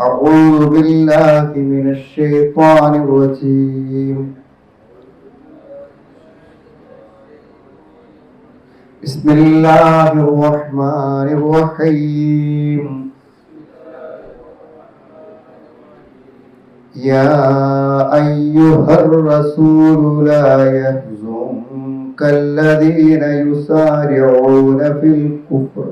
أعوذ بالله من الشيطان الرجيم. بسم الله الرحمن الرحيم. يا أيها الرسول لا يحزنك الذين يسارعون في الكفر.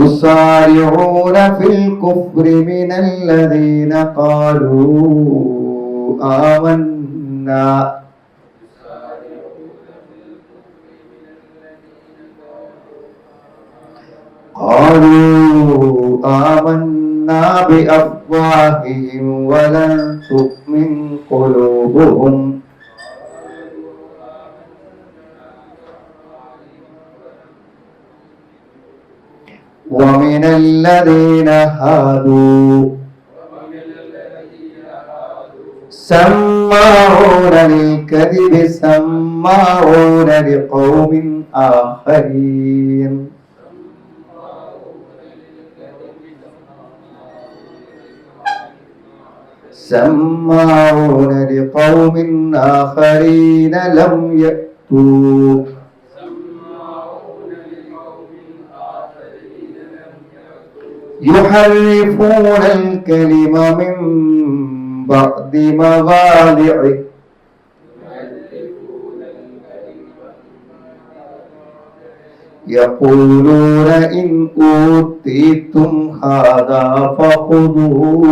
يسارعون في الكفر من الذين قالوا آمنا. قالوا آمنا بأفواههم ولن تؤمن قلوبهم. ومن الذين هادوا. سماعون للكذب سماعون لقوم آخرين. سماعون لقوم آخرين لم يأتوا. يحرفون الكلم من بعد مواضعه يقولون إن أوتيتم هذا فخذوه.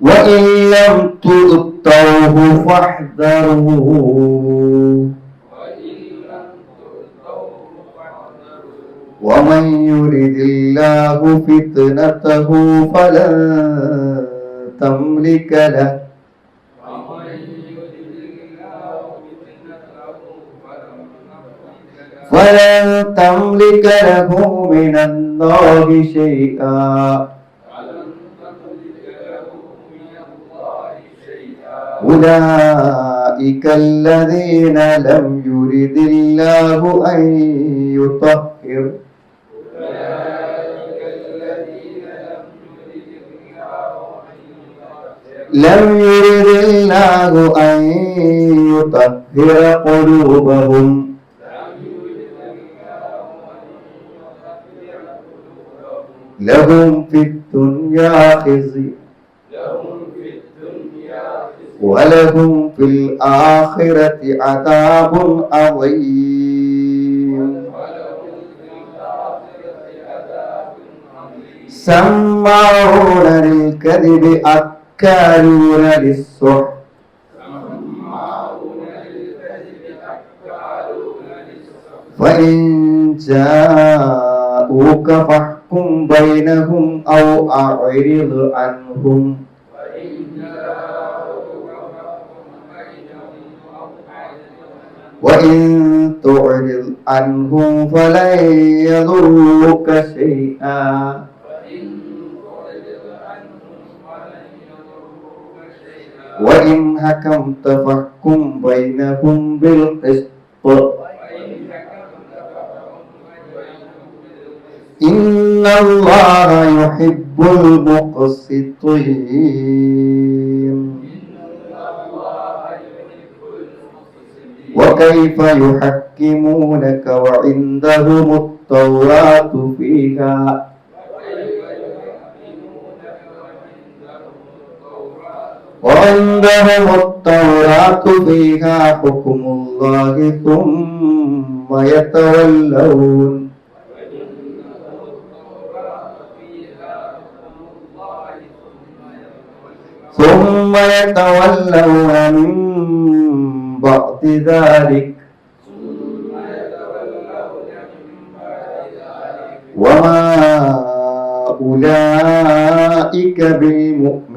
وإن لم تؤتوه فاحذروه. ومن يرد الله فتنته فلن تملك له فلن تملك له من الله شيئا أولئك الذين لم يرد الله أن يطهر لم يرد الله أن يطهر قلوبهم. لهم في الدنيا خزي. ولهم في الآخرة عذاب عظيم. سماعون للكذب أكالون للسحت فإن جاءوك فاحكم بينهم أو أعرض عنهم وإن تعرض عنهم فلن يضروك شيئا وإن حكمت فاحكم بينهم بالقسط. إن الله يحب المقسطين. وكيف يحكمونك وعندهم التوراة فيها؟ وعندهم التوراة فيها حكم الله ثم يتولون. ثم يتولون من بعد ذلك. وما أولئك بالمؤمنين.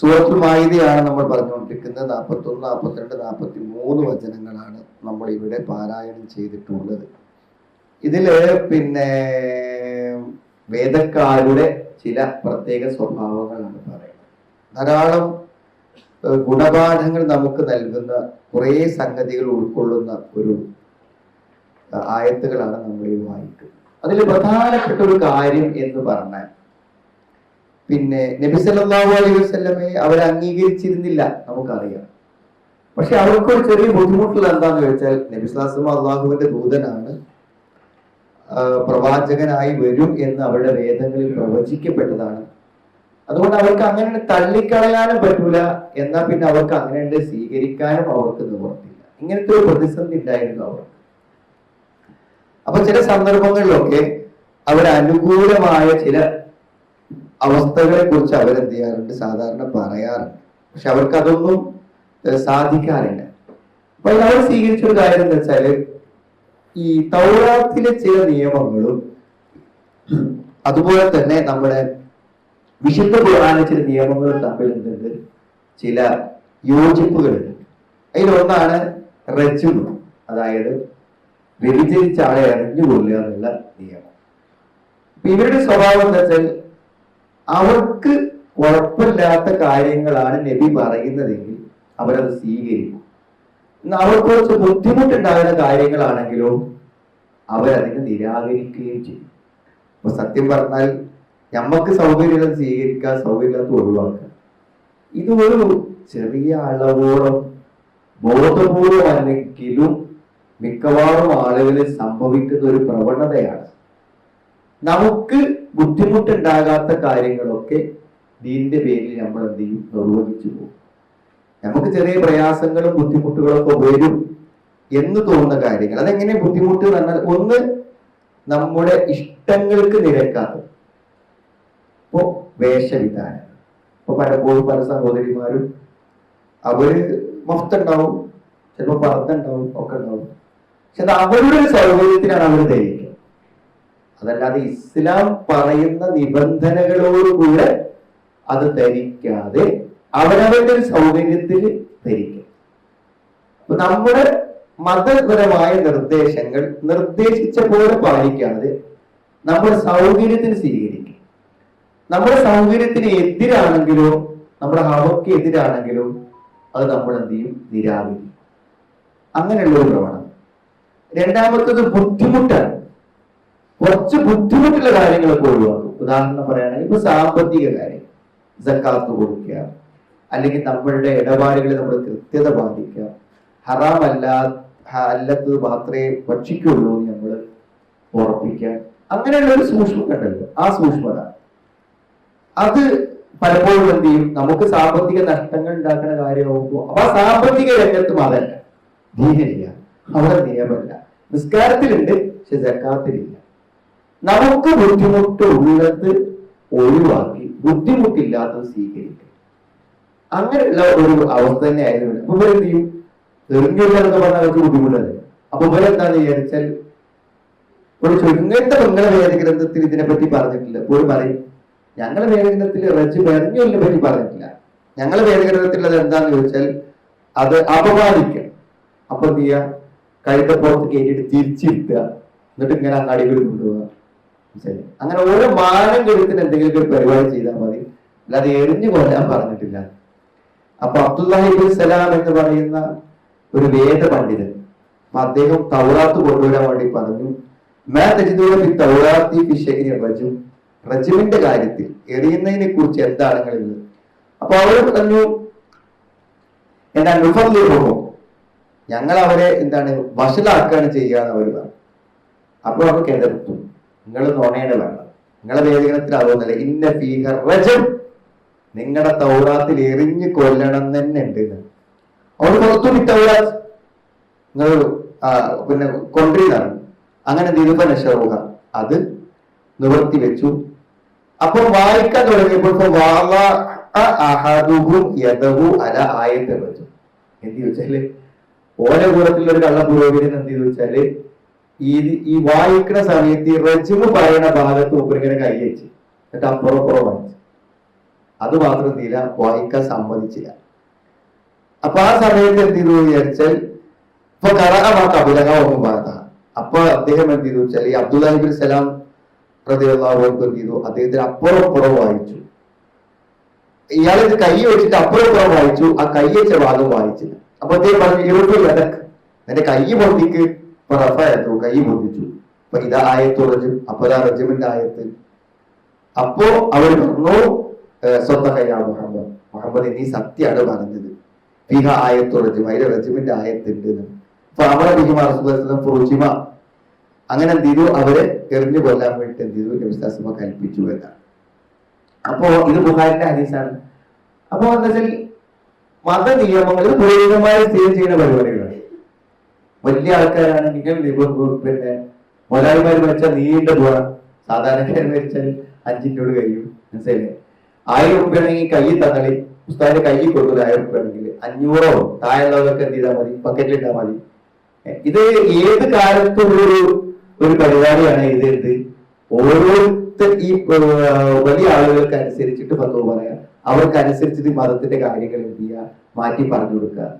സൂറത്തുൽ മായിദയാണ് നമ്മൾ പറഞ്ഞുകൊണ്ടിരിക്കുന്നത്. നാൽപ്പത്തൊന്ന് നാൽപ്പത്തിരണ്ട് നാൽപ്പത്തി മൂന്ന് വചനങ്ങളാണ് നമ്മൾ ഇവിടെ പാരായണം ചെയ്തിട്ടുള്ളത്. ഇതിൽ പിന്നെ വേദക്കാരുടെ ചില പ്രത്യേക സ്വഭാവങ്ങളാണ് പറയുന്നത്. ധാരാളം ഗുണപാഠങ്ങൾ നമുക്ക് നൽകുന്ന കുറേ സംഗതികൾ ഉൾക്കൊള്ളുന്ന ഒരു ആയത്തുകളാണ് നമ്മൾ ഈ വായിക്കുന്നത് അതിൽ പ്രധാനപ്പെട്ട ഒരു കാര്യം എന്ന് പറഞ്ഞാൽ പിന്നെ നബി സല്ലല്ലാഹു അലൈഹി വസല്ലമയെ അവർ അംഗീകരിച്ചിരുന്നില്ല നമുക്കറിയാം. പക്ഷെ അവർക്ക് ഒരു ചെറിയ ബുദ്ധിമുട്ടുള്ള എന്താന്ന് ചോദിച്ചാൽ നബി സ്ലാസം അള്ളാഹുവിന്റെ ദൂതനാണ് പ്രവാചകനായി വരും എന്ന് അവരുടെ വേദങ്ങളിൽ പ്രവചിക്കപ്പെട്ടതാണ്. അതുകൊണ്ട് അവർക്ക് അങ്ങനെ തള്ളിക്കളയാനും പറ്റൂല എന്നാൽ പിന്നെ അവർക്ക് അങ്ങനെ സ്വീകരിക്കാനും അവർക്ക് നിവർത്തില്ല ഇങ്ങനത്തെ ഒരു പ്രതിസന്ധി ഉണ്ടായിരുന്നു അവർക്ക്. അപ്പൊ ചില സന്ദർഭങ്ങളിലൊക്കെ അവർ അനുകൂലമായ ചില അവസ്ഥകളെ കുറിച്ച് അവരെന്ത് ചെയ്യാറുണ്ട്? സാധാരണ പറയാറുണ്ട്. പക്ഷെ അവർക്ക് അതൊന്നും സാധിക്കാറില്ല. അപ്പൊ അവർ സ്വീകരിച്ച ഒരു കാര്യം എന്ന് വെച്ചാൽ ഈ തൗറാത്തിലെ ചില നിയമങ്ങളും അതുപോലെ തന്നെ നമ്മുടെ വിശുദ്ധ ഖുർആാനിലെ ചില നിയമങ്ങളും തമ്മിൽ എന്തുണ്ട്? ചില യോജിപ്പുകളുണ്ട്. അതിലൊന്നാണ് റജുബ് അതായത് വ്യതിചരിച്ച ആളെ അറിഞ്ഞു കൊള്ളുക എന്നുള്ള നിയമം. ഇവരുടെ സ്വഭാവം എന്താ വെച്ചാൽ അവർക്ക് കുഴപ്പമില്ലാത്ത കാര്യങ്ങളാണ് നബി പറയുന്നതെങ്കിൽ അവരത് സ്വീകരിക്കും. അവർക്ക് കുറച്ച് ബുദ്ധിമുട്ടുണ്ടാകുന്ന കാര്യങ്ങളാണെങ്കിലോ അവരതിനെ നിരാകരിക്കുകയും ചെയ്യും. അപ്പൊ സത്യം പറഞ്ഞാൽ നമ്മക്ക് സൗകര്യമുള്ളത് സ്വീകരിക്കാൻ സൗകര്യമില്ലാത്ത ഒഴിവാക്കുക. ഇത് ഒരു ചെറിയ അളവോളം ബോധപൂർവമല്ലെങ്കിലും മിക്കവാറും ആളുകളിൽ സംഭവിക്കുന്ന ഒരു പ്രവണതയാണ്. നമുക്ക് ബുദ്ധിമുട്ടുണ്ടാകാത്ത കാര്യങ്ങളൊക്കെ ദീനിന്റെ പേരിൽ നമ്മൾ എന്ത് ചെയ്യും? നിർവഹിച്ചു പോകും. നമുക്ക് ചെറിയ പ്രയാസങ്ങളും ബുദ്ധിമുട്ടുകളൊക്കെ വരും എന്ന് തോന്നുന്ന കാര്യങ്ങൾ. അതെങ്ങനെ ബുദ്ധിമുട്ട് എന്ന് പറഞ്ഞാൽ ഒന്ന് നമ്മുടെ ഇഷ്ടങ്ങൾക്ക് നിരക്കാതെ ഇപ്പോ വേഷവിധാനം ഇപ്പൊ പലപ്പോഴും പല സഹോദരിമാരും അവർ മൊത്തം ഉണ്ടാവും ചിലപ്പോ പറത്തുണ്ടാവും ഒക്കെ ഉണ്ടാവും. പക്ഷെ അത് അവരുടെ സൗകര്യത്തിനാണ് അവർ ധരിക്കുക അതല്ലാതെ ഇസ്ലാം പറയുന്ന നിബന്ധനകളോടുകൂടെ അത് ധരിക്കാതെ അവരവരുടെ ഒരു സൗകര്യത്തിൽ ധരിക്കും. അപ്പൊ നമ്മുടെ മതപരമായ നിർദ്ദേശങ്ങൾ നിർദ്ദേശിച്ച പോലെ പാലിക്കാതെ നമ്മുടെ സൗകര്യത്തിന് സ്വീകരിക്കും. നമ്മുടെ സൗകര്യത്തിന് എതിരാണെങ്കിലോ നമ്മുടെ ഹവക്ക് എതിരാണെങ്കിലോ അത് നമ്മൾ എന്ത് ചെയ്യും? നിരാകരിക്കും. അങ്ങനെയുള്ള ഒരു പ്രവണത. രണ്ടാമത്തത് ബുദ്ധിമുട്ടാണ്. കുറച്ച് ബുദ്ധിമുട്ടുള്ള കാര്യങ്ങളൊക്കെ ഒഴിവാക്കും. ഉദാഹരണം പറയുകയാണെങ്കിൽ ഇപ്പൊ സാമ്പത്തിക കാര്യം. സക്കാത്ത് കൊടുക്കുക. അല്ലെങ്കിൽ നമ്മളുടെ ഇടപാടുകളിൽ നമ്മൾ കൃത്യത പാലിക്കുക. ഹറാമല്ല അല്ല അല്ലാത്തത് മാത്രമേ ഭക്ഷിക്കുള്ളൂ എന്ന് നമ്മൾ ഉറപ്പിക്കുക. അങ്ങനെയുള്ള ഒരു സൂക്ഷ്മ കണ്ടല്ലോ. ആ സൂക്ഷ്മത. അത് പലപ്പോഴും എന്ത് ചെയ്യും? നമുക്ക് സാമ്പത്തിക നഷ്ടങ്ങൾ ഉണ്ടാക്കുന്ന കാര്യമാകുമ്പോൾ അപ്പൊ ആ സാമ്പത്തിക രംഗത്തും അതല്ല. ദീനില്ല അവിടെ നിയമമല്ല. നിസ്കാരത്തിലുണ്ട് പക്ഷെ ജക്കാത്തിലില്ല. നമുക്ക് ബുദ്ധിമുട്ട് ഉള്ളത് ഒഴിവാക്കി ബുദ്ധിമുട്ടില്ലാത്തത് സ്വീകരിക്കും അങ്ങനെയുള്ള ഒരു അവസ്ഥ തന്നെ ആയിരുന്നു അപ്പൊ ഇവരെന്ത് ചെയ്യും? തെറിഞ്ഞില്ല എന്ന് പറഞ്ഞാൽ അവർക്ക് ബുദ്ധിമുട്ടല്ലേ? അപ്പൊ ഇവരെന്താന്ന് വിചാരിച്ചാൽ? ഒരു ചുരുങ്ങത്തെ നിങ്ങളെ വേദഗ്രന്ഥത്തിൽ ഇതിനെ പറ്റി പറഞ്ഞിട്ടില്ല. പോയി പറയും ഞങ്ങളെ വേദഗ്രന്ഥത്തിൽ റജ് വെറിഞ്ഞൊല്ലിനെ പറ്റി പറഞ്ഞിട്ടില്ല. ഞങ്ങളെ വേദഗ്രന്ഥത്തിൽ അത് എന്താന്ന് ചോദിച്ചാൽ അത് അപമാനിക്കണം അപ്പൊ എന്ത് ചെയ്യുക കഴുത്തപ്പുറത്ത് കയറ്റിയിട്ട് തിരിച്ചിരുത്തുക എന്നിട്ട് ഇങ്ങനെ അങ്ങാടികളിൽ കൊണ്ടുപോകുക അങ്ങനെ ഓരോ മാനം കൊടുത്തിന് എന്തെങ്കിലും ഒരു പരിപാടി ചെയ്താൽ മതി. അല്ലാതെ എറിഞ്ഞു കൊല്ലാൻ പറഞ്ഞിട്ടില്ല. അപ്പൊ അബ്ദുല്ലാഹിബുൽ സലാം എന്ന് പറയുന്ന ഒരു വേദ പണ്ഡിതൻ അപ്പൊ അദ്ദേഹം തൗറാത്ത് കൊണ്ടുവരാൻ വേണ്ടി പറഞ്ഞു. മാ തജിദൂന ഫി തൗറാത്തി റജും. റജുവിന്റെ കാര്യത്തിൽ എറിയുന്നതിനെ കുറിച്ച് എന്താണ് നിങ്ങളുള്ളത് അപ്പൊ അവർ പറഞ്ഞു എന്താ നുഫർലിഹും ഞങ്ങൾ അവരെ എന്താണ് വഷളാക്കുകയാണ് ചെയ്യാന്ന് അവർ പറഞ്ഞു. അപ്പോൾ നമുക്ക് എതിർത്തു നിങ്ങൾ നുണയുടെ വേണം നിങ്ങളെ വേദനത്തിൽ അതൊന്നല്ല ഇന്ന ഫീഹർ റജം നിങ്ങളുടെ തൗറാത്തിൽ എറിഞ്ഞു കൊല്ലണം തന്നെ ഉണ്ട് എന്ന്. അവർ പുറത്തു വിട്ടവര നിങ്ങൾ പിന്നെ കൊണ്ടിരുന്നാണ് അങ്ങനെ നിരൂപനശറുക അത് നിവർത്തി വെച്ചു. അപ്പൊ വായിക്കാൻ തുടങ്ങിയപ്പോൾ വാള അഹദുഹും യദഹു അല ആയത്തെ വെച്ചു. എന്ത് ചോദിച്ചാൽ? ഓരോ കൂടത്തിലുള്ള ഒരു കള്ള പുരോഗതി എന്ത് ചെയ്തു വെച്ചാൽ ഈ ഈ വായിക്കുന്ന സമയത്ത് ഈ റജിമ് പറയുന്ന ഭാഗത്ത് ഉപരിങ്ങനെ കൈ വെച്ച്. എന്നിട്ട് അപ്പുറം അപ്പുറം വായിച്ചു. അത് മാത്രം തീര വായിക്കാൻ സമ്മതിച്ചില്ല. അപ്പൊ ആ സമയത്ത് എന്ത് ചെയ്തു വിചാരിച്ചാൽ ഇപ്പൊ അപ്പൊ കറഹ കപിലകാവും അപ്പൊ അദ്ദേഹം എന്ത് ചെയ്തു വെച്ചാൽ ഈ അബ്ദുല്ലാഹിബിൻ സലാം പ്രതിയുള്ളവർക്ക് എന്ത് ചെയ്തു? അദ്ദേഹത്തിന് അപ്പുറം അപ്പുറം വായിച്ചു. ഇയാൾ ഇത് കൈ വെച്ചിട്ട് അപ്പുറം അപ്പുറം വായിച്ചു ആ കൈ വെച്ച ഭാഗം വായിച്ചില്ല. അപ്പൊ അദ്ദേഹം പറഞ്ഞു ഇരുപത് വിലക്ക് എന്റെ കൈ പൊന്തിക്ക്. ഇപ്പൊ റഫായിരുന്നു കൈ പൊന്തിച്ചു. അപ്പൊ ഇതാ ആയത്ത് റജം അപ്പൊ ഇതാ റജമിന്റെ ആയത്ത്. അപ്പോ അവർ പറഞ്ഞു സ്വന്തകയ്യ മുഹമ്മദ്. മുഹമ്മദ് നീ സത്യാണ് പറഞ്ഞത്. ഫിഹ ആയത്ത് റജം അതിലെ റജമിന്റെ ആയത്തുണ്ട്. അപ്പൊ അവളെ ബിഹിമ ഫുറുജിമ അങ്ങനെ എന്ത് ചെയ്തു അവരെ എറിഞ്ഞു കൊല്ലാൻ വേണ്ടി എന്ത് ചെയ്തു നബിസ്ലാസ്മ കൽപ്പിച്ചു എന്നാണ്. അപ്പോ ഇത് ബുഹാരിന്റെ ഹദീസാണ്. അപ്പോ എന്താ വെച്ചാൽ മത നിയമങ്ങൾ പൂർവികമായി സ്ഥിതി ചെയ്യുന്ന പരിപാടികളാണ് വലിയ ആൾക്കാരാണെങ്കിൽ പിന്നെ മുതലാളിമാർ മരിച്ചാൽ നീണ്ട പോവാം സാധാരണക്കാർ മരിച്ചാൽ അഞ്ചിനോട് കഴിയും. മനസ്സിലായി ആയിരം റുപ്യ ആണെങ്കിൽ കൈ തന്നളി ഉസ്താദിന്റെ കൈ കൊടുക്കുന്നത് ആയിരം റുപ്യ ആണെങ്കിൽ അഞ്ഞൂറോ താഴെയുള്ളതൊക്കെ എന്ത് ചെയ്താൽ മതി? പക്കറ്റിൽ ഇട്ടാൽ മതി. ഇത് ഏത് കാലത്തുള്ളൊരു ഒരു പരിപാടിയാണ് ഇത് ഓരോരുത്തർ ഈ വലിയ ആളുകൾക്ക് അനുസരിച്ചിട്ട് പത്ത് പറയാം. അവർക്ക് അനുസരിച്ചിട്ട് മതത്തിന്റെ കാര്യങ്ങൾ എന്ത് ചെയ്യുക? മാറ്റി പറഞ്ഞു കൊടുക്കുക.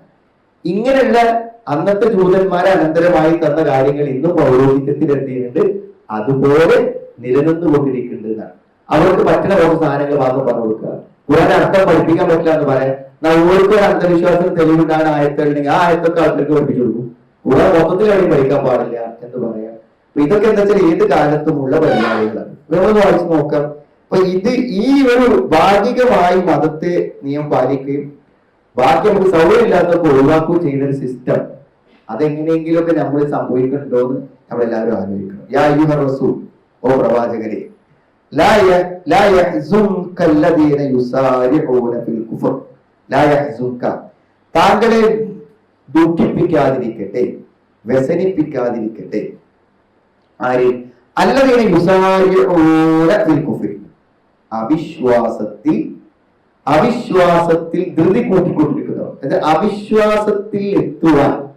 ഇങ്ങനെയുള്ള അന്നത്തെ ജൂതന്മാരെ അനന്തരമായി തന്ന കാര്യങ്ങൾ ഇന്നും പൗരോഹിത്യത്തിൽ എന്ത് ചെയ്യുന്നുണ്ട്? അതുപോലെ നിലനിന്നു കൊണ്ടിരിക്കുന്നുണ്ട് അവർക്ക് പറ്റുന്ന കുറച്ച് സാധനങ്ങൾ മാത്രം പറഞ്ഞു കൊടുക്കുക. ഖുറാൻ അർത്ഥം പഠിപ്പിക്കാൻ പറ്റില്ല എന്ന് പറയാം. നമ്മൾക്ക് ഒരു അന്ധവിശ്വാസം തെളിവുണ്ടാണ് ആയത്തുണ്ടെങ്കിൽ ആ ആയത്തൊക്കെ ആൾക്കാർക്ക് പഠിപ്പിച്ചു കൊടുക്കും. ഖുറാൻ മൊത്തത്തിൽ കഴിഞ്ഞ് പഠിക്കാൻ പാടില്ല എന്ന് പറയാം. ഇതൊക്കെ എന്താ വെച്ചാൽ ഏത് കാലത്തുമുള്ള പരിപാടികളാണ്. നമ്മൾ വായിച്ചു നോക്കാം. അപ്പൊ ഇത് ഈ ഒരു ഭാഗികമായി മതത്തെ നിയമം പാലിക്കുകയും ബാക്കി നമുക്ക് സൗകര്യം ഇല്ലാത്തപ്പോൾ ഒഴിവാക്കുകയും ചെയ്യുന്ന ഒരു സിസ്റ്റം അതെങ്ങനെയെങ്കിലുമൊക്കെ നമ്മൾ സംഭവിക്കുന്നുണ്ടോ എന്ന് നമ്മളെല്ലാവരും ആലോചിക്കണം. യാ അയ്യുഹ റസൂ ഓ പ്രവാചകരെ താങ്കളെ ദുഃഖിപ്പിക്കാതിരിക്കട്ടെ വ്യസനിപ്പിക്കാതിരിക്കട്ടെ. ആര്? അല്ലദീന യുസാരിഊന ഫിൽ കുഫർ. അവിശ്വാസത്തിൽ അവിശ്വാസത്തിൽ ധൃതി കൂട്ടിക്കൊണ്ടിരിക്കുന്നവർ. അതായത് അവിശ്വാസത്തിൽ എത്തുവാൻ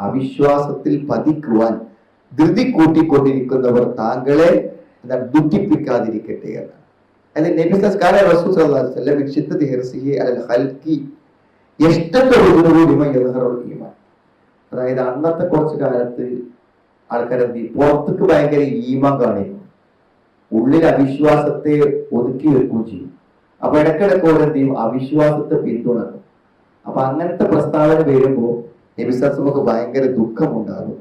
അവിശ്വാസത്തിൽ പതിക്കുവാൻ ധൃതി കൂട്ടിക്കൊണ്ടിരിക്കുന്നവർ താങ്കളെ എന്താ ദുഃഖിപ്പിക്കാതിരിക്കട്ടെ യദ്ഹറുൽ ഈമാൻ. അതായത് അന്നത്തെ കുറച്ച് കാലത്ത് ആൾക്കാരെന്ത് പുറത്തേക്ക് ഭയങ്കര ഈമാൻ കാണിക്കും. ഉള്ളിൽ അവിശ്വാസത്തെ ഒതുക്കി വെക്കുകയും ചെയ്യും. അപ്പൊ ഇടക്കിടക്ക് ഓരോ എന്ത് ചെയ്യും? അവിശ്വാസത്തെ പിന്തുണക്കും. അപ്പൊ അങ്ങനത്തെ പ്രസ്താവന വരുമ്പോൾ നബിസാസമൊക്കെ ഭയങ്കര ദുഃഖമുണ്ടാകും.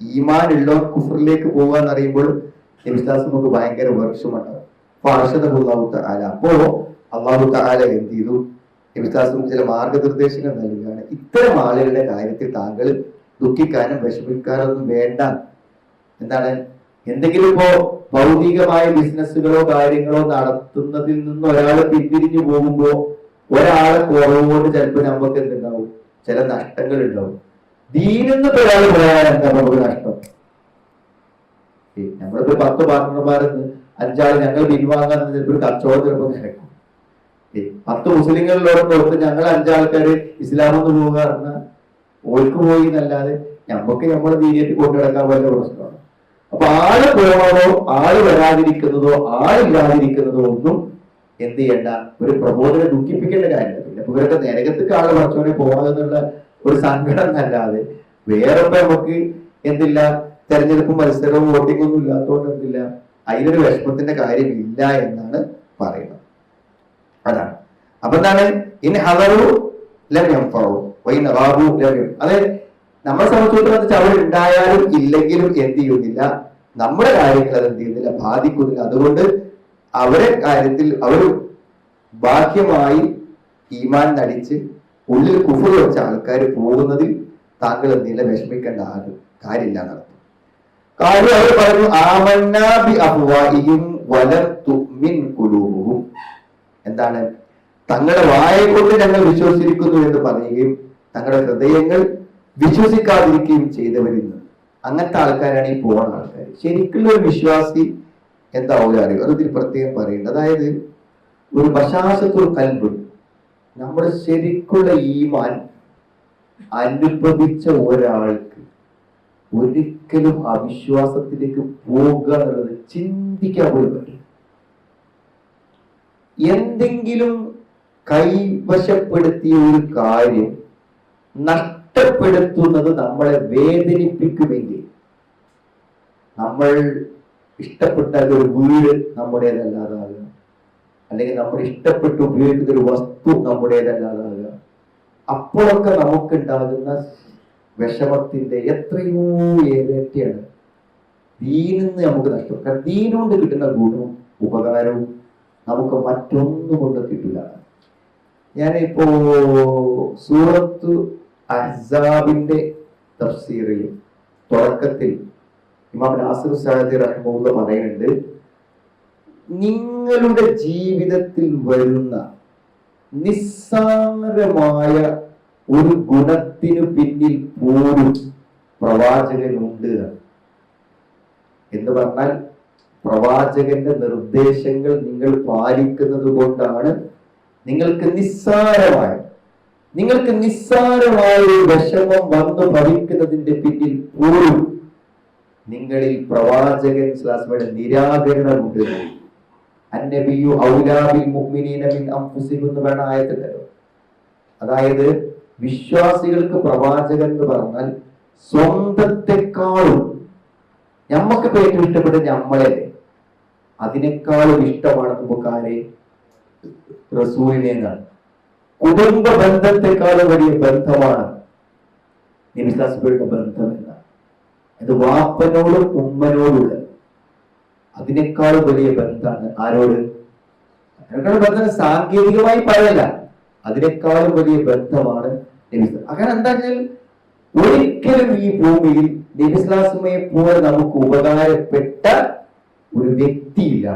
ഈമാൻ ഉള്ളവർ കുഫറിലേക്ക് പോകുക എന്ന് അറിയുമ്പോൾ നബിസാസമൊക്കെ ഭയങ്കര വർഷമുണ്ടാകും അപ്പൊ അർഷദ അള്ളാഹു താല അപ്പോ അള്ളാഹു താല എന്ത് ചെയ്തു? നബിസാസം ചില മാർഗനിർദ്ദേശങ്ങൾ നൽകുകയാണ്. ഇത്തരം ആളുകളുടെ കാര്യത്തിൽ താങ്കൾ ദുഃഖിക്കാനും വിഷമിക്കാനും ഒന്നും വേണ്ട. എന്താണ്? എന്തെങ്കിലും ഇപ്പോ ഭൗതികമായ ബിസിനസ്സുകളോ കാര്യങ്ങളോ നടത്തുന്നതിൽ നിന്ന് ഒരാൾ പിന്തിരിഞ്ഞു പോകുമ്പോ ഒരാളെ കുറവുകൊണ്ട് ചിലപ്പോൾ നമുക്ക് എന്തുണ്ടാവും? ചില നഷ്ടങ്ങൾ ഉണ്ടാവും. ദീനെന്ന് ഒരാൾ പറയാൻ എന്താ നമുക്ക് നഷ്ടം? നമ്മളിപ്പോ പത്ത് പാർട്ണർമാരെന്ന് അഞ്ചാൾ ഞങ്ങൾ പിൻവാങ്ങാൻ ചിലപ്പോൾ കച്ചവടം ചിലപ്പോൾ നടക്കും ഏയ് പത്ത് മുസ്ലിങ്ങളിലോട് കൊടുത്ത് ഞങ്ങൾ അഞ്ചാൾക്കാര് ഇസ്ലാമെന്ന് പോകുക പറഞ്ഞാൽ ഓർക്ക് പോയി എന്നല്ലാതെ നമുക്ക് നമ്മൾ ദീനിയായിട്ട് കൊണ്ടുനടക്കാൻ വല്ല പ്രശ്നമാണ് അപ്പൊ ആൾ പോകണതോ ആൾ വരാതിരിക്കുന്നതോ ആളില്ലാതിരിക്കുന്നതോ ഒന്നും എന്ത് ചെയ്യണ്ട? ഒരു പ്രബോധനം ദുഃഖിപ്പിക്കേണ്ട കാര്യമില്ല. പിന്നെ ഇവരൊക്കെ നരകത്തേക്ക് ആൾ പഠിച്ചവനെ പോകണമെന്നുള്ള ഒരു സങ്കടം അല്ലാതെ വേറെ നമുക്ക് എന്തില്ല? തെരഞ്ഞെടുപ്പ് മത്സരവും വോട്ടിംഗ് ഒന്നും ഇല്ലാത്തതുകൊണ്ട് എന്തില്ല? അതിലൊരു വിഷമത്തിന്റെ കാര്യമില്ല എന്നാണ് പറയുന്നത്. അതാണ്. അപ്പൊ എന്താണ്? ഇൻ ഹവറു ലഭ്യം അതായത് നമ്മളെ സംബന്ധിച്ചിടത്തോളം അവർ ഉണ്ടായാലും ഇല്ലെങ്കിലും എന്ത് ചെയ്യുന്നില്ല. നമ്മുടെ കാര്യങ്ങൾ അത് എന്ത് ചെയ്യുന്നില്ല ബാധിക്കുന്നില്ല. അതുകൊണ്ട് അവരെ കാര്യത്തിൽ അവർ ബാഹ്യമായി ഈമാൻ നടിച്ച് ഉള്ളിൽ കുഫർ വെച്ച ആൾക്കാർ പോകുന്നതിൽ താങ്കൾ എന്തെങ്കിലും വിഷമിക്കേണ്ട ആ കാര്യമില്ല നടത്തും കാര്യം അവർ പറഞ്ഞു ആമന്നാബി അഫ്വാഹിഹിം വലം ഖുലൂബുഹും. എന്താണ്? തങ്ങളുടെ വായ കൊണ്ട് ഞങ്ങൾ വിശ്വസിച്ചിരിക്കുന്നു എന്ന് പറയുകയും തങ്ങളുടെ ഹൃദയങ്ങൾ വിശ്വസിക്കാതിരിക്കുകയും ചെയ്തവരിൽ നിന്ന്. അങ്ങനത്തെ ആൾക്കാരാണ് ഈ പോകുന്ന ആൾക്കാർ ശരിക്കുള്ള ഒരു വിശ്വാസി എന്താവുക അറിയും അതൊരു ഇതിൽ പ്രത്യേകം പറയുന്നത് അതായത് ഒരു വശാസത്തൊരു കൽബ്. നമ്മുടെ ശരിക്കുള്ള ഈമാൻ അനുഭവിച്ച ഒരാൾക്ക് ഒരിക്കലും അവിശ്വാസത്തിലേക്ക് പോകുക എന്നുള്ളത് ചിന്തിക്കാൻ പോലും പറ്റില്ല. എന്തെങ്കിലും കൈവശപ്പെടുത്തിയ ഒരു കാര്യം നഷ്ടപ്പെടുത്തുന്നത് നമ്മളെ വേദനിപ്പിക്കുമെങ്കിൽ നമ്മൾ ഇഷ്ടപ്പെട്ട ഒരു വീട് നമ്മുടേതല്ലാതാകുക. അല്ലെങ്കിൽ നമ്മൾ ഇഷ്ടപ്പെട്ട് ഉപയോഗിക്കുന്ന ഒരു വസ്തു നമ്മുടേതല്ലാതാകുക. അപ്പോഴൊക്കെ നമുക്കുണ്ടാകുന്ന വിഷമത്തിന്റെ എത്രയോ ഇരട്ടിയാണ് ദീനിന്ന് നമുക്ക് നഷ്ടപ്പെട്ട ദീനുകൊണ്ട് കിട്ടുന്ന ഗുണവും ഉപകാരവും നമുക്ക് മറ്റൊന്നും കൊണ്ട് കിട്ടില്ല ഞാനിപ്പോ സൂറത്ത് അഹ്സാബിന്റെ തഫ്സീറിൽ തുടക്കത്തിൽ ഇമാം നാസിർ സാദി റഹ്മുള്ള പറയുന്നുണ്ട് നിങ്ങളുടെ ജീവിതത്തിൽ വരുന്ന നിസ്സാരമായ ഒരു ഗുണത്തിനു പിന്നിൽ പോലും പ്രവാചകനുണ്ട്. എന്ന് പറഞ്ഞാൽ പ്രവാചകന്റെ നിർദ്ദേശങ്ങൾ നിങ്ങൾ പാലിക്കുന്നത് കൊണ്ടാണ് നിങ്ങൾക്ക് നിസ്സാരമായ നിങ്ങൾക്ക് നിസ്സാരമായ ഒരു വിഷമം വന്നു ഭവിക്കുന്നതിന്റെ പിന്നിൽ പോലും നിങ്ങളിൽ പ്രവാചകൻ സ്ലാസ്മയുടെ നിരാകരണമുണ്ട് ഔലാബിൽ അതായത് വിശ്വാസികൾക്ക് പ്രവാചകൻ എന്ന് പറഞ്ഞാൽ സ്വന്തത്തെക്കാളും ഞമ്മക്ക് ഇപ്പൊ ഏറ്റവും ഇഷ്ടപ്പെട്ട ഞമ്മളെ അതിനേക്കാളും ഇഷ്ടമാണ് നമുക്ക് ആരെ റസൂലിനെ എന്നാണ്. കുടുംബ ബന്ധത്തെക്കാളും വലിയ ബന്ധമാണ് നിമിഷാസുബയുടെ ബന്ധം അത് വാപ്പനോടും ഉമ്മനോടുള്ള അതിനേക്കാളും വലിയ ബന്ധമാണ്. ആരോട്? ബന്ധം സാങ്കേതികമായി പറയല്ല. അതിനേക്കാളും വലിയ ബന്ധമാണ് അങ്ങനെ എന്താ ഒരിക്കലും ഈ ഭൂമിയിൽ നബിസ്ലാസുമയെ പോലെ നമുക്ക് ഉപകാരപ്പെട്ട ഒരു വ്യക്തിയില്ല.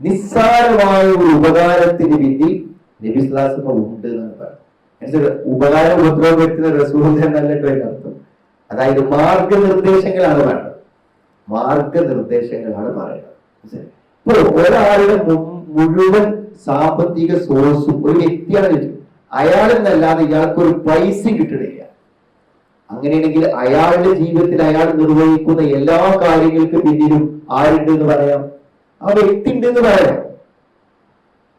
നിസ്സാരമായ ഒരു ഉപകാരത്തിന് പിന്നിൽ നബിസ്ലാസുമ ഉണ്ട് പറയുന്നത്. എന്നുവെച്ചാൽ ഉപകാരം ഉപദ്രവപ്പെടുത്തുന്ന റസൂൽ എന്നല്ല അർത്ഥം. അതായത് മാർഗനിർദ്ദേശങ്ങളാണ് വേണ്ടത്. മാർഗനിർദ്ദേശങ്ങളാണ് പറയുന്നത്. ഇപ്പോ ഒരാളുടെ മുഴുവൻ സാമ്പത്തിക സോഴ്സും ഒരു വ്യക്തിയാണ് അയാളെന്നല്ലാതെ ഇയാൾക്ക് ഒരു പൈസ കിട്ടണില്ല അങ്ങനെയാണെങ്കിൽ അയാളുടെ ജീവിതത്തിൽ അയാൾ നിർവഹിക്കുന്ന എല്ലാ കാര്യങ്ങൾക്കും പിന്നിലും ആരുണ്ട് എന്ന് പറയാം? ആ വ്യക്തി ഉണ്ട് എന്ന് പറയാം.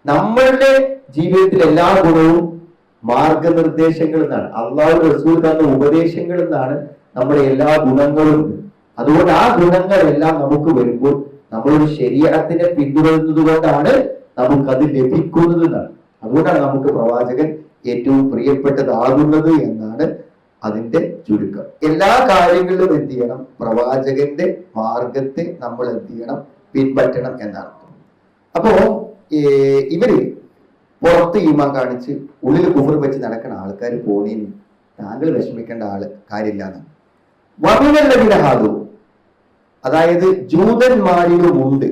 നമ്മളുടെ ജീവിതത്തിൽ എല്ലാ ഗുണവും മാർഗനിർദ്ദേശങ്ങൾ എന്നാണ്. അള്ളാഹു റസൂൽ തന്ന ഉപദേശങ്ങൾ എന്നാണ് നമ്മുടെ എല്ലാ ഗുണങ്ങളും. അതുകൊണ്ട് ആ ഗുണങ്ങളെല്ലാം നമുക്ക് വരുമ്പോൾ നമ്മളൊരു ശരീരത്തിനെ പിന്തുടരുന്നത് കൊണ്ടാണ് നമുക്കത് ലഭിക്കുന്നത് എന്നാണ്. അതുകൊണ്ടാണ് നമുക്ക് പ്രവാചകൻ ഏറ്റവും പ്രിയപ്പെട്ടതാകുന്നത് എന്നാണ് അതിന്റെ ചുരുക്കം. എല്ലാ കാര്യങ്ങളിലും എന്ത് ചെയ്യണം? പ്രവാചകന്റെ മാർഗത്തെ നമ്മൾ എന്ത് ചെയ്യണം? പിൻപറ്റണം എന്നാണ്. അപ്പോ ഇവർ പുറത്ത് ഈമാൻ കാണിച്ച് ഉള്ളിൽ കുഫർ വെച്ച് നടക്കുന്ന ആൾക്കാർ പോണേന് താങ്കൾ വിഷമിക്കേണ്ട ആൾ കാര്യമില്ലാന്ന്. വർണ ഹാദു. അതായത് ജൂതന്മാരിലും ഉണ്ട്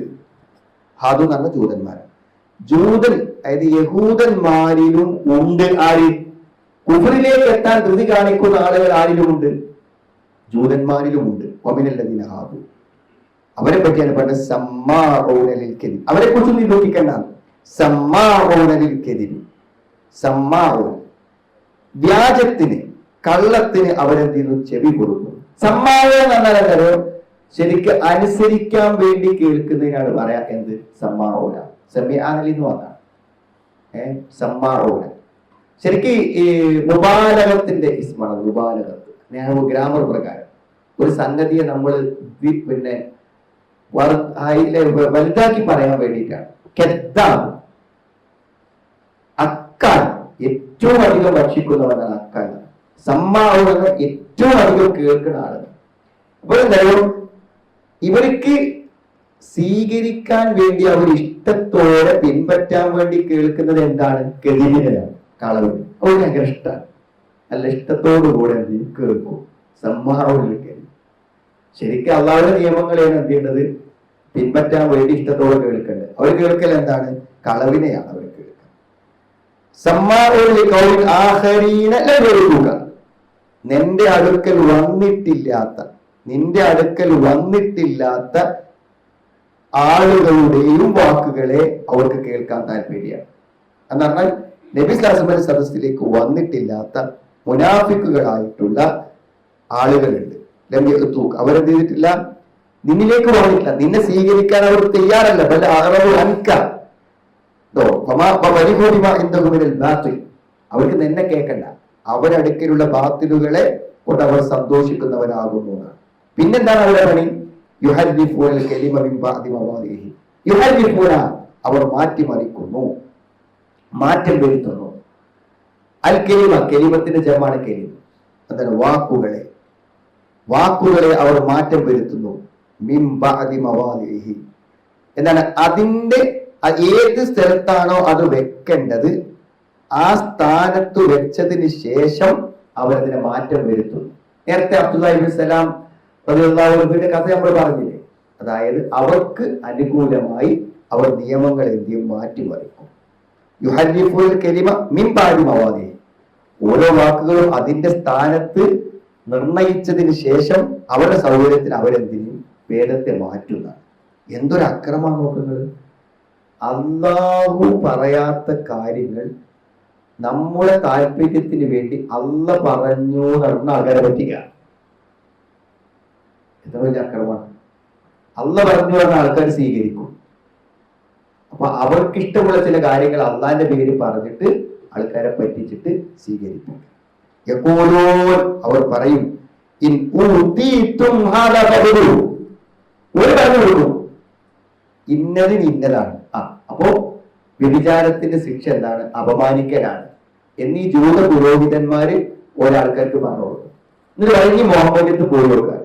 ഹാദു എന്ന് പറഞ്ഞ ജൂതന്മാരാണ്. ജൂതൻ അതായത് യഹൂദന്മാരിലും ഉണ്ട് ആര്? കുഫറിലേക്ക് എത്താൻ ധൃതി കാണിക്കുന്ന ആളുകൾ ആരിലുമുണ്ട്? ജൂതന്മാരിലുമുണ്ട്. വമിനല്ലതിന് ഹാദു. അവരെ പറ്റിയാണ് പറഞ്ഞത് സമ്മാറോനലിൽ കെതിരി. അവരെ കുറിച്ച് നീ നോക്കിക്കണ്ട സമ്മാറോനലിൽ സമ്മാ സമ്മാറോൻ വ്യാജത്തിന് കള്ളത്തിന് അവരെന്ത് ചെയ്യുന്നു ചെവി കൊടുക്കും സമ്മാറോ എന്ന് പറഞ്ഞാൽ ശരിക്ക് അനുസരിക്കാൻ വേണ്ടി കേൾക്കുന്നതിനാണ് പറയാ എന്ത്? സമ്മാറോന സെമിയാനലി എന്ന് പറഞ്ഞാണ് ഏഹ് സമ്മാറോന ശരിക്ക് ഈ മുബാലകത്തിന്റെ ഇസ്മാണ് മുബാലകത്ത്. ഗ്രാമർ പ്രകാരം. ഒരു സംഗതിയെ നമ്മൾ പിന്നെ വലുതാക്കി പറയാൻ വേണ്ടിയിട്ടാണ്. കെദ്ദാം. അക്കാൻ ഏറ്റവും അധികം ഭക്ഷിക്കുന്നവനാണ് അക്കാൻ സമ്മാവുന്ന ഏറ്റവും അധികം കേൾക്കുന്ന ആൾ. അപ്പൊ എന്തായാലും ഇവർക്ക് സ്വീകരിക്കാൻ വേണ്ടി അവർ ഇഷ്ടത്തോടെ പിൻപറ്റാൻ വേണ്ടി കേൾക്കുന്നത് എന്താണ്? കെതിരിനാണ് കളവ് അവർ ഭയങ്കര ഇഷ്ടമാണ് നല്ല ഇഷ്ടത്തോടു കൂടെ? കേൾക്കും. സമ്മാവുള്ളിൽ കെതി ശരിക്കും അള്ളാഹുടെ നിയമങ്ങളെയാണ് എന്ത് ചെയ്യേണ്ടത്? പിൻപറ്റാൻ വേണ്ടി ഇഷ്ടത്തോടെ കേൾക്കേണ്ടത്. അവർ കേൾക്കൽ എന്താണ്? കളവിനെയാണ് അവർ കേൾക്കുക. നിന്റെ അടുക്കൽ വന്നിട്ടില്ലാത്ത നിന്റെ അടുക്കൽ വന്നിട്ടില്ലാത്ത ആളുകളുടെയും വാക്കുകളെ അവർക്ക് കേൾക്കാൻ താല്പര്യമാണ്. എന്ന് പറഞ്ഞാൽ നബി സദസ്സിലേക്ക് വന്നിട്ടില്ലാത്ത മുനാഫിക്കുകളായിട്ടുള്ള ആളുകളുണ്ട്. ലംഘിത്തു അവരെന്ത് ചെയ്തിട്ടില്ല? നിന്നിലേക്ക് വന്നിട്ടില്ല. നിന്നെ സ്വീകരിക്കാൻ അവർ തയ്യാറല്ല. വല്ല അറവ് അൻക. അവർക്ക് നിന്നെ കേൾക്കണ്ട. അവരടുക്കലുള്ള ബാത്തിലുകളെ കൊണ്ട് അവർ സന്തോഷിക്കുന്നവരാകുന്നു പിന്നെന്താണ് അവരുടെ പണി? യുഹരിഫൂന അവർ മാറ്റിമറിക്കുന്നു. മാറ്റം വരുത്തുന്നു. അൽ കെലിമ കെലിമത്തിന്റെ ജമാണ് കെലിമ. അതായത് വാക്കുകളെ. വാക്കുകളെ അവർ മാറ്റം വരുത്തുന്നു. എന്നാണ് ആ ഏത് സ്ഥലത്താണോ അത് വെക്കേണ്ടത് ആ സ്ഥാനത്ത് വെച്ചതിന് ശേഷം അവരതിനെ മാറ്റം വരുത്തുന്നു. നേരത്തെ അബ്ദുല്ലാഹിബിൻ സലാം കഥ നമ്മൾ പറഞ്ഞില്ലേ? അതായത് അവർക്ക് അനുകൂലമായി അവർ നിയമങ്ങൾ എന്തിയും മാറ്റിമറിക്കും യുഹരിഫുൽ കെലിമ മിൻപാടി മവാദി ഓരോ വാക്കുകളും അതിന്റെ സ്ഥാനത്ത് നിർണയിച്ചതിന് ശേഷം അവരുടെ സൗകര്യത്തിന് അവരെന്തിനും? വേദത്തെ മാറ്റുന്നതാണ്. എന്തൊരു അക്രമമാണ് നോക്കുന്നത്? അള്ളാഹു പറയാത്ത കാര്യങ്ങൾ നമ്മുടെ താല്പര്യത്തിന് വേണ്ടി അല്ല പറഞ്ഞു നടന്ന ആൾക്കാരെ പറ്റിക്ക എത്ര വലിയ അക്രമമാണ്. അല്ല പറഞ്ഞു പറഞ്ഞ ആൾക്കാർ സ്വീകരിക്കും. അപ്പൊ അവർക്കിഷ്ടമുള്ള ചില കാര്യങ്ങൾ അള്ളാന്റെ പേര് പറഞ്ഞിട്ട് ആൾക്കാരെ പറ്റിച്ചിട്ട് സ്വീകരിക്കും. എപ്പോഴോ അവർ പറയും ഇൻ. ഒരു പറഞ്ഞു കൊടുക്കും. ഇന്നതിന് ഇന്നതാണ്. ആ അപ്പോ വ്യഭിചാരത്തിന്റെ ശിക്ഷ എന്താണ്? അപമാനിക്കലാണ്. എന്നീ ജൂത പുരോഹിതന്മാര് ഒരാൾക്കാർക്ക് പറഞ്ഞു കൊടുക്കും. എന്നിട്ട് വഴങ്ങി മോഹമ്മദ് പോയി കൊടുക്കാൻ.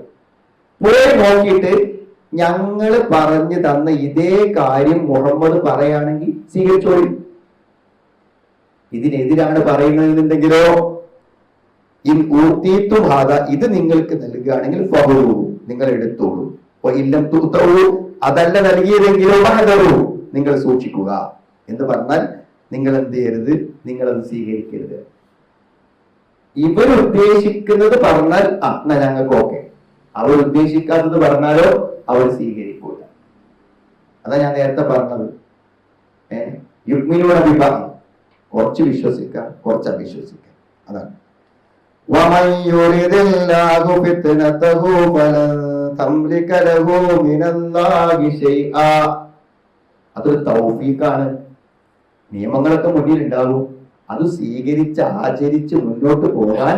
പോയി നോക്കിയിട്ട് ഞങ്ങൾ പറഞ്ഞു തന്ന ഇതേ കാര്യം മുഹമ്മദ് പറയുകയാണെങ്കിൽ സ്വീകരിച്ചോളി. ഇതിനെതിരാണ് പറയുന്നതെന്നുണ്ടെങ്കിലോ? ഇൻ ഇത് നിങ്ങൾക്ക് നൽകുകയാണെങ്കിൽ നിങ്ങൾ എടുത്തോളൂ. ഇല്ലം തൂത്തവു അതല്ല നൽകിയതെങ്കിലോ മഹദറു നിങ്ങൾ സൂക്ഷിക്കുക. എന്ന് പറഞ്ഞാൽ നിങ്ങൾ എന്ത് ചെയ്യരുത്? നിങ്ങൾ അത് സ്വീകരിക്കരുത്. ഇവർ ഉദ്ദേശിക്കുന്നത് പറഞ്ഞാൽ ആ എന്നാ ഞങ്ങൾക്ക് ഓക്കെ. അവർ ഉദ്ദേശിക്കാത്തത് പറഞ്ഞാലോ അവർ സ്വീകരിക്കൂല. അതാ ഞാൻ നേരത്തെ പറഞ്ഞത്. ഏഹ് യുഗ്മിനോട് അഭിഭാഗം കുറച്ച് വിശ്വസിക്കാം കുറച്ച് അവിശ്വസിക്കാം. അതാണ്. ومن يرد الله فتنته فلن تملك له من الله شيئا അതൊരു തൗഫീഖാണ് നിയമങ്ങളൊക്കെ മുന്നിൽ ഉണ്ടാകും അത് സ്വീകരിച്ച് ആചരിച്ച് മുന്നോട്ട് പോകാൻ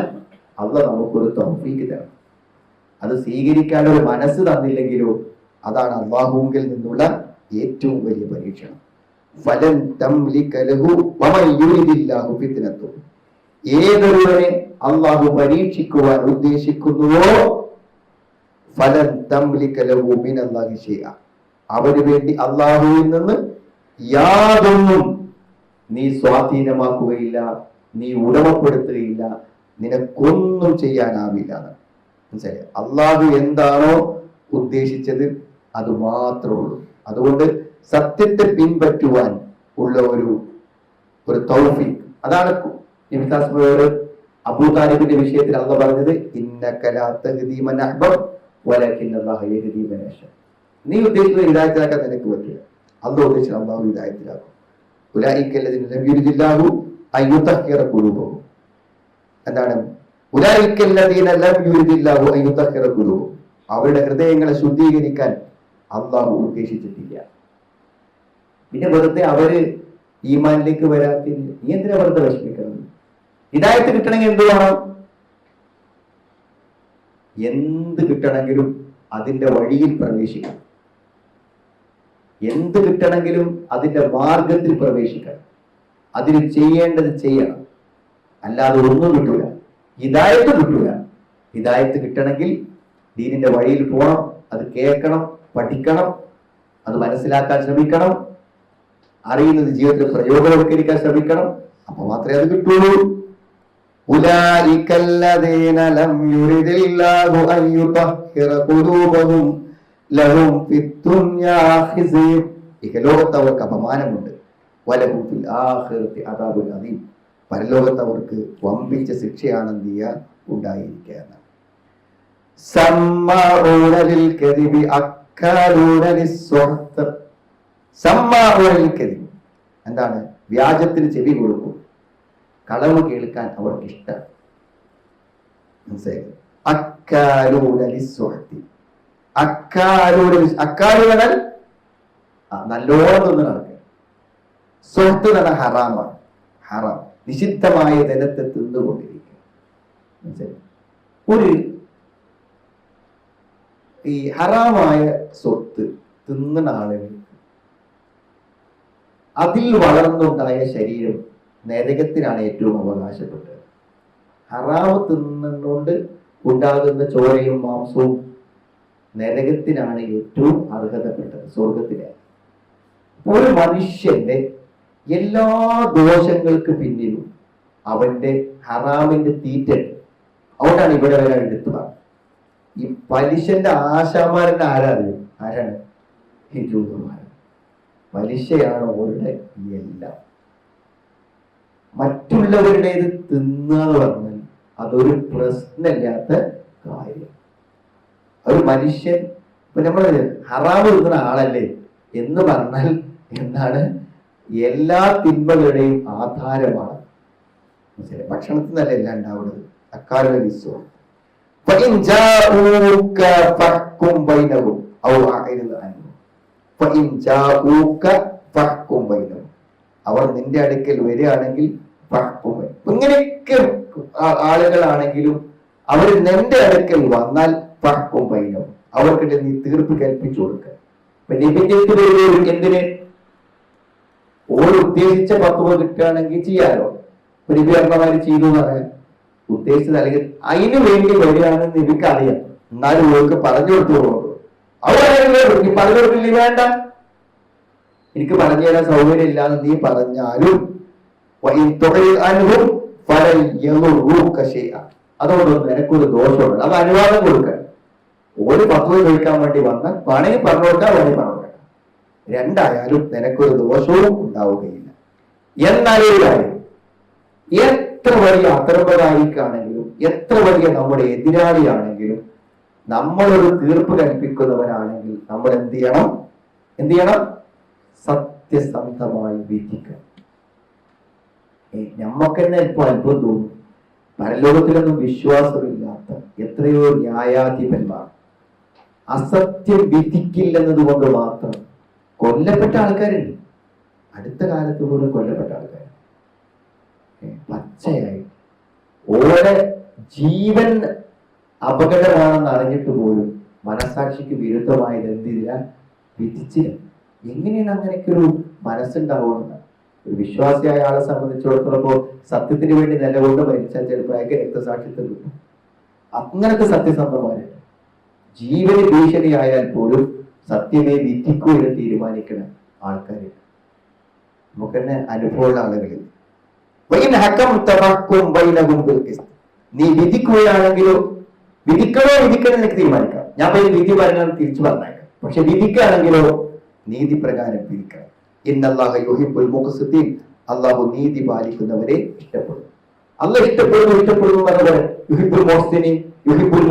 അല്ല നമുക്കൊരു തൗഫീഖ് തരണം അത് സ്വീകരിക്കാൻ ഒരു മനസ്സ് തന്നില്ലെങ്കിലോ അതാണ് അള്ളാഹുവിൽ നിന്നുള്ള ഏറ്റവും വലിയ പരീക്ഷണം ഫലൻ തംലിക ലഹു വമൻ യുരിദില്ലാഹു ഫിത്നത്തുഹു ഏതൊരുവനെ അള്ളാഹു പരീക്ഷിക്കുവാൻ ഉദ്ദേശിക്കുന്നുവോ? ഫലം തംലിക ലഹു ചെയ്യുക അവന് വേണ്ടി അള്ളാഹുവിൽ നിന്ന് യാതൊന്നും നീ സ്വാധീനമാക്കുകയില്ല നീ ഉടമപ്പെടുത്തുകയില്ല നിനക്കൊന്നും ചെയ്യാനാവില്ല മനസ്സിലായി? അള്ളാഹു എന്താണോ ഉദ്ദേശിച്ചത് അത് മാത്രമേ ഉള്ളൂ. അതുകൊണ്ട് സത്യത്തെ പിൻപറ്റുവാൻ ഉള്ള ഒരു ഒരു തൗഫീഖ്. അതാണ് നിമിത്താസ്മയോട് അബൂ താലിബിന്റെ വിഷയത്തിൽ അള്ള പറഞ്ഞത് നീ ഉദ്ദേശിക്കുന്ന ഹിദായത്തിലാക്കാൻ നിനക്ക് പറ്റില്ല. അല്ല ഉദ്ദേശിച്ച അള്ളാഹു ഇതായത്തിലാക്കും എന്താണ്? അവരുടെ ഹൃദയങ്ങളെ ശുദ്ധീകരിക്കാൻ അള്ളാഹു ഉദ്ദേശിച്ചിട്ടില്ല. പിന്നെ വെറുതെ അവർ ഈമാനിലേക്ക് വരാത്തിന് നീ എന്തിനാ വെറുതെ വിഷമിക്കണം ഹിദായത്ത് കിട്ടണമെങ്കിൽ എന്ത് വേണം? എന്ത് കിട്ടണമെങ്കിലും അതിന്റെ വഴിയിൽ പ്രവേശിക്കണം. എന്ത് കിട്ടണമെങ്കിലും അതിന്റെ മാർഗത്തിൽ പ്രവേശിക്കണം. അതിന് ചെയ്യേണ്ടത് ചെയ്യണം. അല്ലാതെ ഒന്നും കിട്ടൂല. ഹിദായത്ത് കിട്ടൂല. ഹിദായത്ത് കിട്ടണമെങ്കിൽ ദീനിന്റെ വഴിയിൽ പോകണം അത് കേൾക്കണം പഠിക്കണം അത് മനസ്സിലാക്കാൻ ശ്രമിക്കണം അറിയുന്നത് ജീവിതത്തിൽ പ്രയോഗവൽക്കരിക്കാൻ ശ്രമിക്കണം. അപ്പൊ മാത്രമേ അത് കിട്ടുള്ളൂ. أولئك الذين لم يرد الله أن يطهر قلوبهم لهم في الدنيا خزي ഇഹലോകത്ത് അവർക്ക് അപമാനമുണ്ട് വലഹും ഫിൽ ആഖിറത്തി അദാബുൽ അദീം പരലോകത്ത് അവർക്ക് വമ്പിച്ച ശിക്ഷയാണ് എന്ത് ചെയ്യുക ഉണ്ടായിരിക്കുക എന്നാണ് സമ്മാഊന ലിൽ കദിബി അക്കാലൂന ലിസ്സുഹ്ത് സമ്മാഊന ലിൽ കദിബ് എന്താണ് വ്യാജത്തിന് ചെവി കൊടുക്കും കളവ് കേൾക്കാൻ അവർക്ക് ഇഷ്ടം മനസ്സിലായി ലിസ്- അക്കാലു എന്നാൽ ആ, നല്ലോണം നിന്ന് നടക്കുക സ്വത്ത് നട ഹറാമാണ്. ഹറാം. നിഷിദ്ധമായ ധനത്തെ തിന്നുകൊണ്ടിരിക്കുക. മനസ്സിലായി? ഒരു ഈ ഹറാമായ സ്വത്ത് തിന്നുന്ന ആളുകൾ അതിൽ വളർന്നുണ്ടായ ശരീരം നരകത്തിനാണ് ഏറ്റവും അവകാശപ്പെട്ടത്. ഹറാവ് തിന്നുകൊണ്ട് ഉണ്ടാകുന്ന ചോരയും മാംസവും നരകത്തിനാണ് ഏറ്റവും അർഹതപ്പെട്ടത് സ്വർഗത്തിലെ ഒരു മനുഷ്യന്റെ എല്ലാ ദോഷങ്ങൾക്ക് പിന്നിലും അവന്റെ ഹറാമിന്റെ തീറ്റ അതുകൊണ്ടാണ് ഇവിടെ വരാൻ എടുത്തത് ഈ പലിശന്റെ ആശാമാരന്റെ ആരാധന ആരാണ്? ജൂതന്മാർ പലിശയാണ് അവരുടെ എല്ലാം. മറ്റുള്ളവരുടേത് തിന്നുക എന്ന് പറഞ്ഞാൽ അതൊരു പ്രശ്നമില്ലാത്ത കാര്യം. ഒരു മനുഷ്യൻ ഇപ്പൊ നമ്മൾ ഹറാമ് തിന്നുന്ന ആളല്ലേ എന്ന് പറഞ്ഞാൽ എന്താണ്? എല്ലാ തിന്മകളുടെയും ആധാരമാണ്. മനസ്സിലായി? ഭക്ഷണത്തിൽ നിന്നല്ല എല്ലാം ഉണ്ടാവുന്നത്. അക്കാലം വിശ്വം. അവർ നിന്റെ അടുക്കൽ വരികയാണെങ്കിൽ ഇങ്ങനെയൊക്കെ ആളുകളാണെങ്കിലും അവർ നിന്റെ അടുക്കൽ വന്നാൽ പഴക്കും പൈനും അവർക്കിട്ട് നീ തീർപ്പ് കൽപ്പിച്ചു കൊടുക്കുക എന്തിന്? ഓരോ ഉദ്ദേശിച്ച പത്തുവ കിട്ടുകയാണെങ്കിൽ ചെയ്യാലോ? പ്രതികരണമാർ ചെയ്തു എന്ന് പറയാൻ ഉദ്ദേശിച്ചത് അല്ലെങ്കിൽ അതിനു വേണ്ടി വരികയാണെന്ന് നബിക്ക് അറിയാം. എന്നാലും ഓർക്ക് പറഞ്ഞു കൊടുത്തു പോകുന്നു അവർ പറഞ്ഞു കൊടുക്കില്ല വേണ്ട. എനിക്ക് പറഞ്ഞു തരാൻ സൗകര്യം ഇല്ലാന്ന് നീ പറഞ്ഞാലും. അതുകൊണ്ടൊന്നും നിനക്കൊരു ദോഷമുണ്ട് അത് അനുവാദം കൊടുക്കാൻ ഒരു പത്വം ചോദിക്കാൻ വേണ്ടി വന്ന പണയും പറഞ്ഞു കൊടുക്കാൻ വേണ്ടി പറഞ്ഞു കൊടുക്കാം. രണ്ടായാലും നിനക്കൊരു ദോഷവും ഉണ്ടാവുകയില്ല. എന്നാലും എത്ര വലിയ അക്രമകാരിക്കാണെങ്കിലും എത്ര വലിയ നമ്മുടെ എതിരാളിയാണെങ്കിലും നമ്മളൊരു തീർപ്പ് കൽപ്പിക്കുന്നവനാണെങ്കിൽ നമ്മൾ എന്ത് ചെയ്യണം? എന്ത് ചെയ്യണം? സത്യസന്ധമായി വിധിക്കണം ഏ, ഞമ്മക്ക് തന്നെ ഇപ്പൊ അത്ഭുതം തോന്നും. പരലോകത്തിലൊന്നും വിശ്വാസമില്ലാത്ത എത്രയോ ന്യായാധിപന്മാർ. അസത്യം വിധിക്കില്ലെന്നത് കൊണ്ട് മാത്രം കൊല്ലപ്പെട്ട ആൾക്കാരുണ്ട്. അടുത്ത കാലത്ത് പോലും കൊല്ലപ്പെട്ട ആൾക്കാർ പച്ചയായി. ഓരെ ജീവൻ അപകടമാണെന്ന് അറിഞ്ഞിട്ട് പോലും മനസാക്ഷിക്ക് വിരുദ്ധമായത് എന്തില്ല വിധിച്ചില്ല. എങ്ങനെയാണ് അങ്ങനെയൊക്കെ ഒരു മനസ്സുണ്ടാവുന്നത്? ഒരു വിശ്വാസിയായ ആളെ സംബന്ധിച്ചിടത്തോളം സത്യത്തിന് വേണ്ടി നിലകൊണ്ട് മരിച്ചാൽ ചിലപ്പോൾ അയാൾക്ക് രക്തസാക്ഷിത്വം കിട്ടും. അങ്ങനത്തെ സത്യസന്ധമാര് ജീവന് ഭീഷണിയായാൽ പോലും സത്യമേ വിധിക്കൂ എന്ന് തീരുമാനിക്കുന്ന ആൾക്കാരെ. നമുക്ക് തന്നെ അനുഭവമുള്ള ആളുകളിൽ. നീ വിധിക്കുകയാണെങ്കിലോ വിധിക്കണോ വിധിക്കണോ എനിക്ക് തീരുമാനിക്കാം. ഞാൻ വിധി പറഞ്ഞാൽ തിരിച്ചു പറഞ്ഞേക്കാം. പക്ഷെ വിധിക്കുകയാണെങ്കിലോ നീതി പ്രകാരം പിരിക്കണം അള്ളാഹു നീതി പാലിക്കുന്നവരെ ഇഷ്ടപ്പെടും. അല്ല ഇഷ്ടപ്പെടുന്നു ഇഷ്ടപ്പെടുന്നു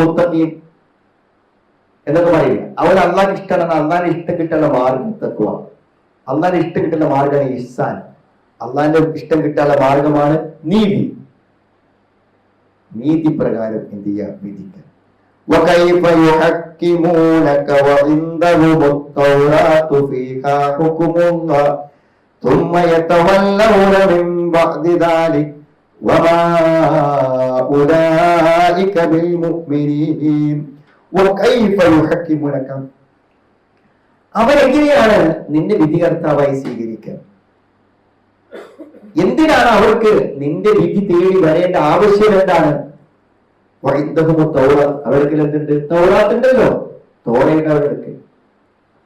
മുത്തഖീൻ എന്നൊക്കെ പറയില്ല അവർ അള്ളാൻ ഇഷ്ടമാണ് അള്ളാൻ ഇഷ്ടം കിട്ടാനുള്ള മാർഗം തക്കുവ അള്ളാൻ ഇഷ്ടം കിട്ടുന്ന മാർഗമാണ് ഇസാൻ അള്ളാന്റെ ഇഷ്ടം കിട്ടാനുള്ള മാർഗമാണ് നീതി. നീതി പ്രകാരം എന്ത് ചെയ്യുക? يحكمونك وعندهم التوراة فيها حكم الله ثم يتولون من بعد ذلك وما أولئك بالمؤمنين وكيف يحكمونك അവരെങ്ങനെയാണ് നിന്നെ വിധികർത്താവായി സ്വീകരിക്കുക എന്തിനാണ് അവർക്ക് നിന്റെ വിധി തേടി വരേണ്ട ആവശ്യം എന്താണ് അവർക്ക് എന്തുണ്ട്? തൗറാത്തുണ്ടല്ലോ. തോറയുണ്ട് അവർക്ക്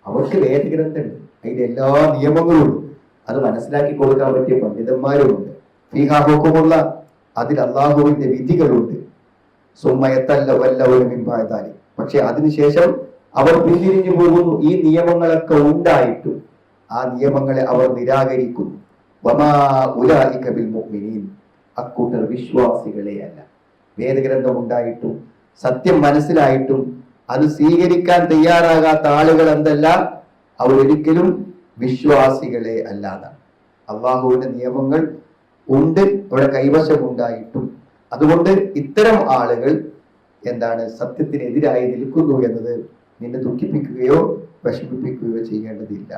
അവർക്ക് അതിന്റെ എല്ലാ നിയമങ്ങളും അത് മനസ്സിലാക്കി കൊടുക്കാൻ പറ്റിയ പണ്ഡിതന്മാരുമുണ്ട്. ഫീഹാഹുക്കുമുള്ള അതിൽ അള്ളാഹുവിന്റെ വിധികളുണ്ട്. സുമയത്തല്ല വല്ല ഒരു മിമ്പായതാലി പക്ഷെ അതിനുശേഷം അവർ പിന്തിരിഞ്ഞു പോകുന്നു. ഈ നിയമങ്ങളൊക്കെ ഉണ്ടായിട്ടും ആ നിയമങ്ങളെ അവർ നിരാകരിക്കുന്നു. വമാ ഉലായിക ബിൽ മുഅ്മിനീൻ. അക്കൂട്ടർ വിശ്വാസികളെ അല്ല വേദഗ്രന്ഥം ഉണ്ടായിട്ടും സത്യം മനസ്സിലായിട്ടും അത് സ്വീകരിക്കാൻ തയ്യാറാകാത്ത ആളുകൾ എന്തല്ല? അവരൊരിക്കലും വിശ്വാസികളെ അല്ലാതാണ്. അള്ളാഹുവിന്റെ നിയമങ്ങൾ ഉണ്ട് അവിടെ കൈവശമുണ്ടായിട്ടും. അതുകൊണ്ട് ഇത്തരം ആളുകൾ എന്താണ് സത്യത്തിനെതിരായി നിൽക്കുന്നു എന്നത് നിന്നെ ദുഃഖിപ്പിക്കുകയോ വിഷമിപ്പിക്കുകയോ ചെയ്യേണ്ടതില്ല.